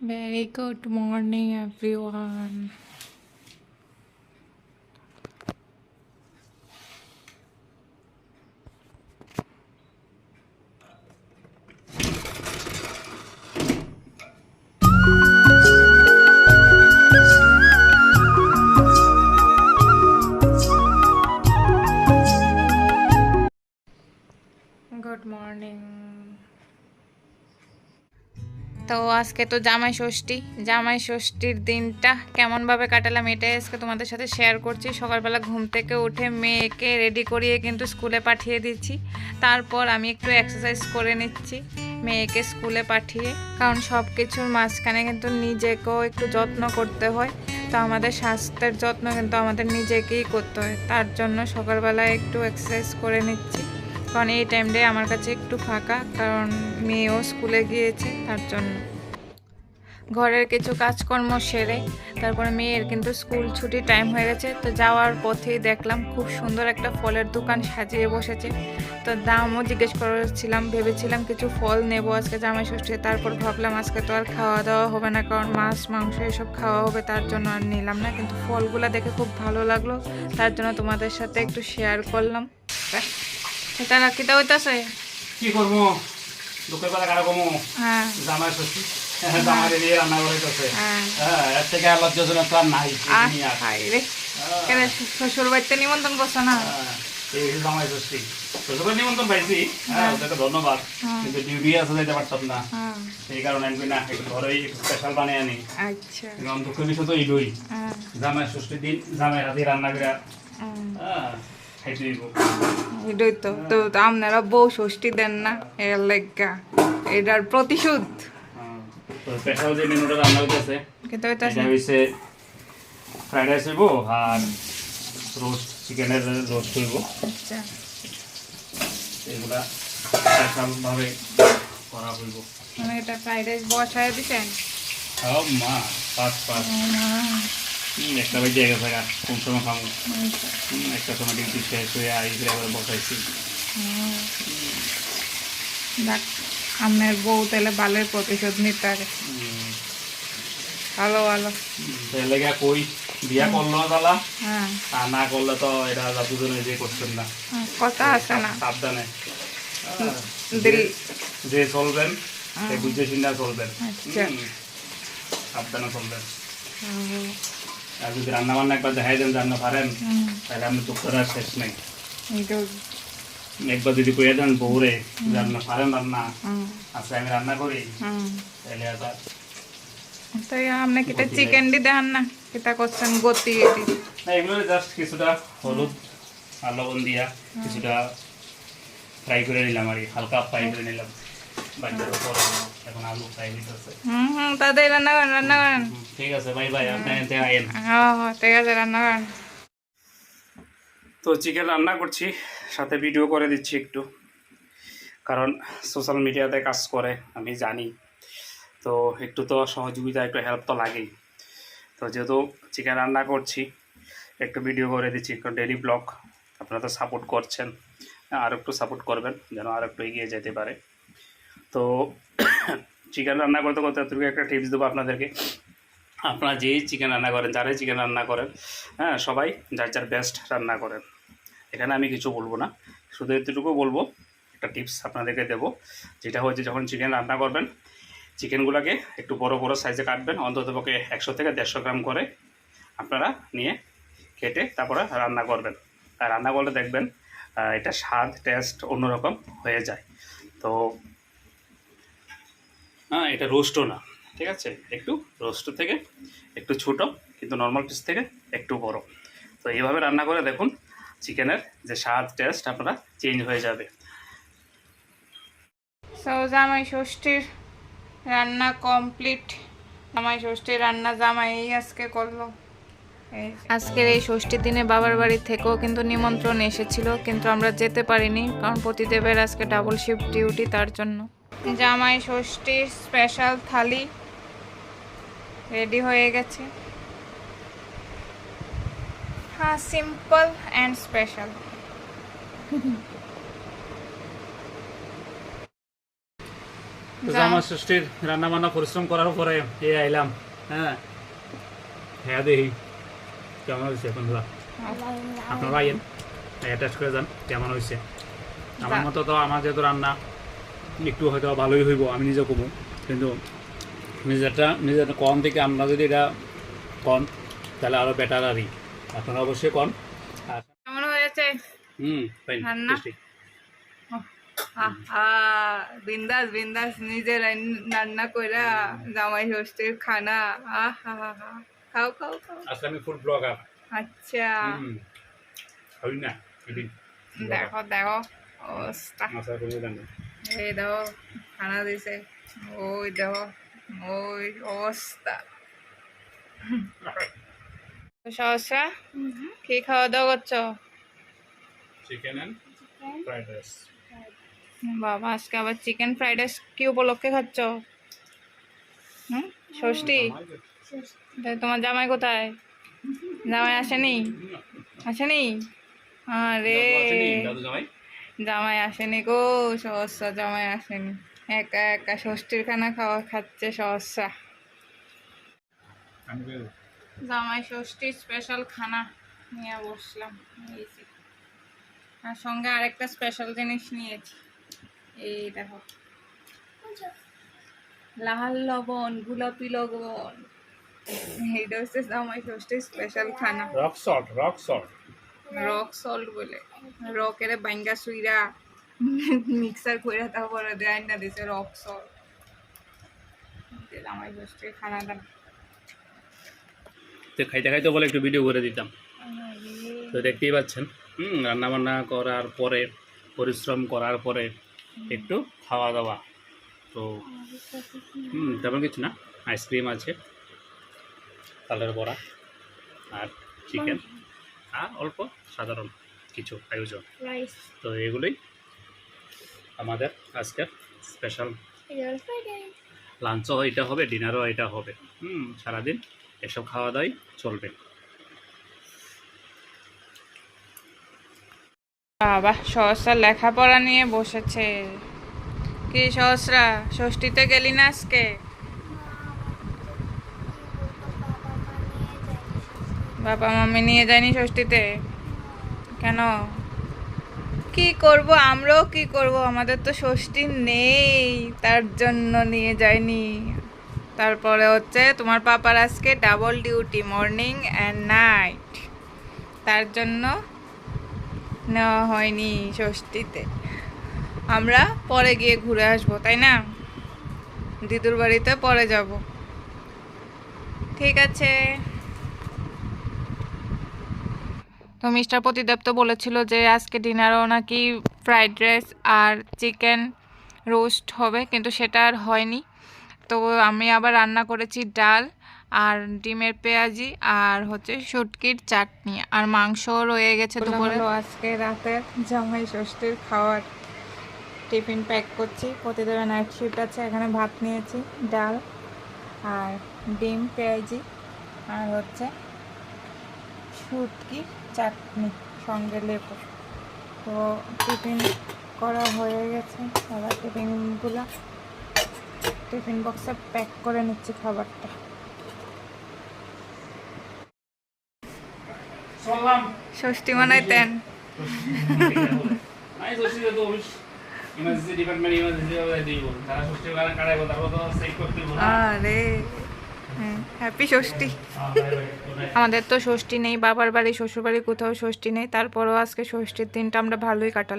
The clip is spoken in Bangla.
Very good morning, everyone. তো আজকে তো জামাই ষষ্ঠী। জামাই ষষ্ঠীর দিনটা কেমনভাবে কাটালাম এটাই আজকে তোমাদের সাথে শেয়ার করছি। সকালবেলা ঘুম থেকে উঠে মেয়েকে রেডি করিয়ে কিন্তু স্কুলে পাঠিয়ে দিচ্ছি। তারপর আমি একটু এক্সারসাইজ করে নিচ্ছি মেয়েকে স্কুলে পাঠিয়ে। কারণ সব কিছুর মাঝখানে কিন্তু নিজেকেও একটু যত্ন করতে হয়। তো আমাদের স্বাস্থ্যের যত্ন কিন্তু আমাদের নিজেকেই করতে হয়। তার জন্য সকালবেলায় একটু এক্সারসাইজ করে নিচ্ছি। কারণ এই টাইমটাই আমার কাছে একটু ফাঁকা। কারণ মেয়েও স্কুলে গিয়েছে, তার জন্য। ঘরের কিছু কাজকর্ম সেরে তারপরে মেয়ের কিন্তু স্কুল ছুটি টাইম হয়ে গেছে তো যাওয়ার পথেই দেখলাম খুব সুন্দর একটা ফলের দোকান সাজিয়ে বসেছে। তো দামও জিজ্ঞেস করেছিলাম ভেবেছিলাম কিছু ফল নেব আজকে জামাই ষষ্ঠী তারপর ভাবলাম আজকে তো আর খাওয়া দাওয়া হবে না কারণ মাছ মাংস এসব খাওয়া হবে তার জন্য আর নিলাম না কিন্তু ফলগুলো দেখে খুব ভালো লাগল তার জন্য তোমাদের সাথে একটু শেয়ার করলাম। সেটা রাখিতে হইতাছে? কি করব? দুপুর বেলা কারও হ্যাঁ। জামাই ষষ্ঠী। হ্যাঁ হ্যাঁ। শ্বশুর বাড়িতে নিমন্ত্রণ করছ না? হ্যাঁ, জামাই ষষ্ঠী। নিমন্ত্রণ পাইছি। ধন্যবাদ। কিন্তু ডিউটি আছে যেতে পারতাম না। এই কারণে আমি না একটু স্পেশাল বানিয়ে আনি। আচ্ছা। বিষয় তো জামাই ষষ্ঠীর দিন জামাই হাতে রান্না করে হুম। এটাই তো। তো তো আপনারা বউ ষষ্ঠী দেন না এর লেগা। এটার প্রতিশোধ। তো স্পেশাল যে মেনুটা রান্না হইতেছে কিন্তু এটা হইছে ফ্রাইড রাইস হইব আর রোস্ট চিকেনের রোস্ট হইব। আচ্ছা। এগুলা স্পেশালভাবে করা হইব। মানে এটা ফ্রাইড রাইস বসায় দিছেন খাও মা পাঁচ পাঁচ একটা বেজে গেছে গা কোন সময় খাব একটা সময় ডিউটি শেষ হয়ে আবার বসাইছি। আপনার বউ তাহলে বালের প্রতিশোধ নিতে হবে। হুম, ভালো ভালো। তাহলে কই? বিয়া করল তালা? হ্যাঁ। না করলে তো এটা দুজনে যে করছেন না। হ্যাঁ, কথা আছে না। সাবধানে। হ্যাঁ, যে চলবেন সে বুঝে চিন্তা চলবেন। আচ্ছা। সাবধানে চলবেন। আর যদি রান্না বান্না একবার দেখাই দেন রান্না পারেন তাহলে আপনি করার শেষ নেই। একবার যদি কয়ে দেন বউরে রান্না পারেন রান্না আচ্ছা আমি রান্না করি তাহলে আবার তাই আপনি কিটা চিকেন দি দেন না কিটা করছেন গতি এটি না এগুলো জাস্ট কিছুটা হলুদ আর লবণ দিয়া কিছুটা ফ্রাই করে নিলাম আর হালকা ফ্রাই করে নিলাম বাচ্চার উপর এখন আলু ফ্রাই হইতেছে হুম হুম তাদের রান্না করেন রান্না করেন ঠিক আছে আপনি এতে হ্যাঁ হ্যাঁ ঠিক আছে রান্না করেন তো চিকেন রান্না করছি সাথে ভিডিও করে দিচ্ছি একটু। কারণ সোশ্যাল মিডিয়াতে কাজ করে, আমি জানি। তো একটু তো সহযোগিতা, একটু হেল্প তো লাগেই। তো যেহেতু চিকেন রান্না করছি, একটু ভিডিও করে দিচ্ছি, একটু ডেলি ব্লগ আপনারা তো সাপোর্ট করছেন, আর একটু সাপোর্ট করবেন, যেন আর একটু এগিয়ে যেতে পারে। তো চিকেন রান্না করতে করতে তুমি একটা টিপস দেবো আপনাদেরকে। আপনারা যেই চিকেন রান্না করেন, যারাই চিকেন রান্না করেন হ্যাঁ সবাই যার যার বেস্ট রান্না করেন। এখানে আমি কিছু বলব না। শুধু এতটুকু বলব, একটা টিপস আপনাদেরকে দেবো। যেটা হচ্ছে যখন চিকেন রান্না করবেন চিকেনগুলোকে একটু বড় বড় সাইজে কাটবেন অন্ততপক্ষে একশো থেকে দেড়শো গ্রাম করে আপনারা নিয়ে কেটে তারপরে রান্না করবেন। আর রান্না করলে দেখবেন এটা স্বাদ টেস্ট অন্যরকম হয়ে যায়। তো হ্যাঁ এটা রোস্টও না, ঠিক আছে? একটু রোস্ট থেকে, একটু ছোট, কিন্তু নর্মাল পিস থেকে একটু বড়। তো এইভাবে রান্না করে দেখুন চিকেনের যে স্বাদ টেস্ট আপনারা চেঞ্জ হয়ে যাবে। সো জামাই ষষ্ঠীর রান্না কমপ্লিট জামাই ষষ্ঠীর রান্না জামাই এই আজকে করল। আজকের এই ষষ্ঠীর দিনে বাবার বাড়ি থেকেও কিন্তু নিমন্ত্রণ এসেছিল কিন্তু আমরা যেতে পারিনি কারণ পতিদেবের আজকে ডাবল শিফট ডিউটি তার জন্য। জামাই ষষ্ঠীর স্পেশাল থালি রেডি হয়ে গেছে। হ্যাঁ সিম্পল অ্যান্ড স্পেশাল আমার ষষ্ঠীর রান্না বান্না পরিশ্রম করার পরে এ আইলাম হ্যাঁ হ্যাঁ দেখি কেমন হয়েছে বন্ধুরা আপনারা আইয়েন অ্যাটাচ করে যান কেমন হয়েছে আমার। মতো তো আমার যেহেতু রান্না একটু হয়তো ভালোই হইব আমি নিজে কমু কিন্তু নিজেরটা নিজের কম থেকে আমরা যদি এটা কম তাহলে আরও বেটার আরই আপনারা অবশ্যই আর কেমন হয়েছে? হুম ফাইন? আহা বিন্দাস বিন্দাস নিজে রান্না কইরা জামাই ষষ্ঠীর খানা আহা খাও খাও খাও। আমি ফুড ব্লগার আচ্ছা। হই না দেখো দেখো অবস্থা। করি এই দেখো খানা দিছে। ওই দেখো ওই অবস্থা। সহসা? কি খাওয়া দাওয়া করছ চিকেন অ্যান্ড ফ্রাইড রাইস বাবা আজকে আবার চিকেন ফ্রাইড রাইস কি উপলক্ষে খাচ্ছ? হুম? ষষ্ঠী? তোমার জামাই কোথায়? জামাই আসেনি? আসেনি? আরে জামাই জামাই? আসেনি গো সহসা জামাই আসেনি। একা একা ষষ্ঠীর খানা খাওয়া খাচ্ছে সহসা। আমি জামাই ষষ্ঠীর স্পেশাল খানা নিয়ে বসলাম যে। আর সঙ্গে আরেকটা স্পেশাল জিনিস নিয়েছি এই দেখো। লাল লবণ গোলাপি লবণ এইটা হচ্ছে জামাই ষষ্ঠীর স্পেশাল খানা। Rock salt rock salt rock salt বলে। রকের বাঙ্গা সুইরা মিক্সার করে তারপরে দেয় না দিছে রক সল্ট জামাই ষষ্ঠীর খানাটা। তো খাইতে খাইতে বলে একটু ভিডিও করে দিতাম। তো দেখতেই পাচ্ছেন হুম রান্না বান্না করার পরে পরিশ্রম করার পরে একটু খাওয়া দাওয়া তো হুম তেমন কিছু না আইসক্রিম আছে তালের বড়া আর চিকেন আর অল্প সাধারণ কিছু আয়োজন। তো এগুলোই আমাদের আজকের স্পেশাল লাঞ্চও এটা হবে ডিনারও এটা হবে। হুম সারাদিন এসব খাওয়া দাওয়াই চলবে। বাবা সহসা লেখাপড়া নিয়ে বসেছে। কি সহসরা, ষষ্ঠীতে গেলি না আজকে? বাবা মাম্মি নিয়ে যায়নি ষষ্ঠীতে? কেন? কি করব, আমরাও কি করব? আমাদের তো ষষ্ঠী নেই, তার জন্য নিয়ে যায়নি। তারপরে হচ্ছে তোমার পাপার আজকে double duty morning and night তার জন্য নেওয়া হয়নি ষষ্ঠীতে। আমরা পরে গিয়ে ঘুরে আসব, তাই না? দিদুর বাড়িতে পরে যাব। ঠিক আছে। তো মিস্টার প্রতিদেব তো বলেছিল যে আজকে ডিনারও নাকি ফ্রাইড রাইস আর চিকেন রোস্ট হবে, কিন্তু সেটা আর হয়নি। তো আমি আবার রান্না করেছি ডাল আর ডিমের পেঁয়াজি আর হচ্ছে শুটকির চাটনি আর মাংসও রয়ে গেছে দুপুরে। আজকে রাতের জামাই ষষ্ঠীর খাওয়ার। টিফিন প্যাক করছি। প্রতিদেবের নাইট শিফট আছে এখানে ভাত নিয়েছি ডাল আর ডিম পেঁয়াজি আর হচ্ছে শুটকি চাটনি সঙ্গে লেবু। তো টিফিন করা হয়ে গেছে। আবার টিফিনগুলো টিফিন বক্সে প্যাক করে নিচ্ছি খাবারটা। ষষ্ঠী মানাইতেন। হ্যাপি ষষ্ঠী আমাদের তো ষষ্ঠী নেই বাবার বাড়ি শ্বশুর বাড়ি কোথাও ষষ্ঠী নেই তারপরও আজকে ষষ্ঠীর দিনটা আমরা ভালোই কাটালাম।